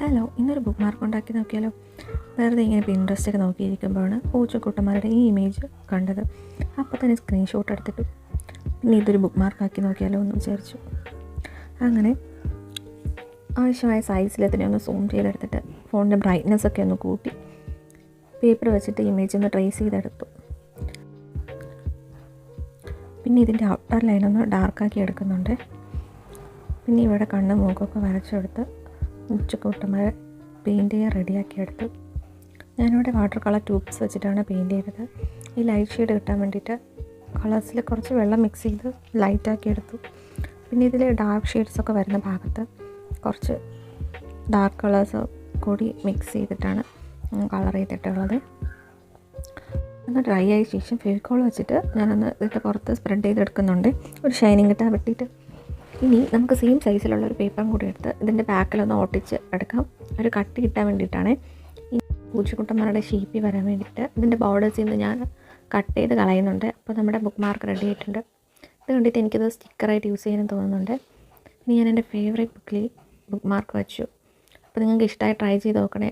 Hello ഇന്നൊരു book mark ഉണ്ടാക്കി നോക്കിയാലോ? വെറുതെ ഇങ്ങനെ ഇൻട്രസ്റ്റ് ഒക്കെ നോക്കിയിരിക്കുമ്പോഴാണ് പൂച്ചക്കൂട്ടന്മാരുടെ ഈ ഇമേജ് കണ്ടത്. അപ്പോൾ തന്നെ സ്ക്രീൻഷോട്ട് എടുത്തിട്ട്. പിന്നെ ഇതൊരു ബുക്ക് മാർക്കാക്കി നോക്കിയാലോ എന്ന് വിചാരിച്ചു. അങ്ങനെ ആവശ്യമായ സൈസിൽ തന്നെ ഒന്ന് സൂം ചെയ്തെടുത്തിട്ട് ഫോണിന്റെ ബ്രൈറ്റ്നസ് ഒക്കെ ഒന്ന് കൂട്ടി പേപ്പർ വെച്ചിട്ട് ഇമേജ് ഒന്ന് ട്രേസ് ചെയ്തെടുത്തു. പിന്നെ ഇതിന്റെ ഔട്ടർ ലൈൻ ഒന്ന് ഡാർക്കാക്കി എടുക്കുന്നുണ്ട്. പിന്നെ ഇവിടെ കണ്ണ് മൂക്കൊക്കെ വരച്ചെടുത്ത് ഉച്ചക്കൂട്ടന്മാരെ പെയിന്റ് ചെയ്യാൻ റെഡിയാക്കി എടുത്തു. ഞാനിവിടെ വാട്ടർ കളർ ട്യൂബ്സ് വെച്ചിട്ടാണ് പെയിന്റ് ചെയ്തത്. ഈ ലൈറ്റ് ഷെയ്ഡ് കിട്ടാൻ വേണ്ടിയിട്ട് കളേഴ്സിൽ കുറച്ച് വെള്ളം മിക്സ് ചെയ്ത് ലൈറ്റാക്കി എടുത്തു. പിന്നെ ഇതിൽ ഡാർക്ക് ഷെയ്ഡ്സൊക്കെ വരുന്ന ഭാഗത്ത് കുറച്ച് ഡാർക്ക് കളേഴ്സ് കൂടി മിക്സ് ചെയ്തിട്ടാണ് കളർ ചെയ്തിട്ടുള്ളത്. ഒന്ന് ഡ്രൈ ആയ ശേഷം ഫെവിക്കോൾ വെച്ചിട്ട് ഞാനൊന്ന് ഇതിന്റെ പുറത്ത് സ്പ്രെഡ് ചെയ്തെടുക്കുന്നുണ്ട്. ഒരു ഷൈനിങ് കിട്ടാൻ വേണ്ടിയിട്ട് ഇനി നമുക്ക് സെയിം സൈസിലുള്ള ഒരു പേപ്പറും കൂടി എടുത്ത് ഇതിന്റെ ബാക്കിലൊന്ന് ഒട്ടിച്ച് എടുക്കാം. ഒരു കട്ട് കിട്ടാൻ വേണ്ടിയിട്ടാണ്. ഈ പൂച്ചക്കുട്ടന്മാരുടെ ഷീപ്പി വരാൻ വേണ്ടിയിട്ട് ഇതിന്റെ ബോർഡേഴ്സിൽ നിന്ന് ഞാൻ കട്ട് ചെയ്ത് കളയുന്നുണ്ട്. അപ്പോൾ നമ്മുടെ ബുക്ക് മാർക്ക് റെഡി ആയിട്ടുണ്ട്. ഇത് കണ്ടിട്ട് എനിക്കിത് സ്റ്റിക്കറായിട്ട് യൂസ് ചെയ്യാനും തോന്നുന്നുണ്ട്. ഇനി ഞാൻ എന്റെ ഫേവറേറ്റ് ബുക്കിൽ ബുക്ക് മാർക്ക് വെച്ചു. അപ്പോൾ നിങ്ങൾക്ക് ഇഷ്ടമായി ട്രൈ ചെയ്ത് നോക്കണേ.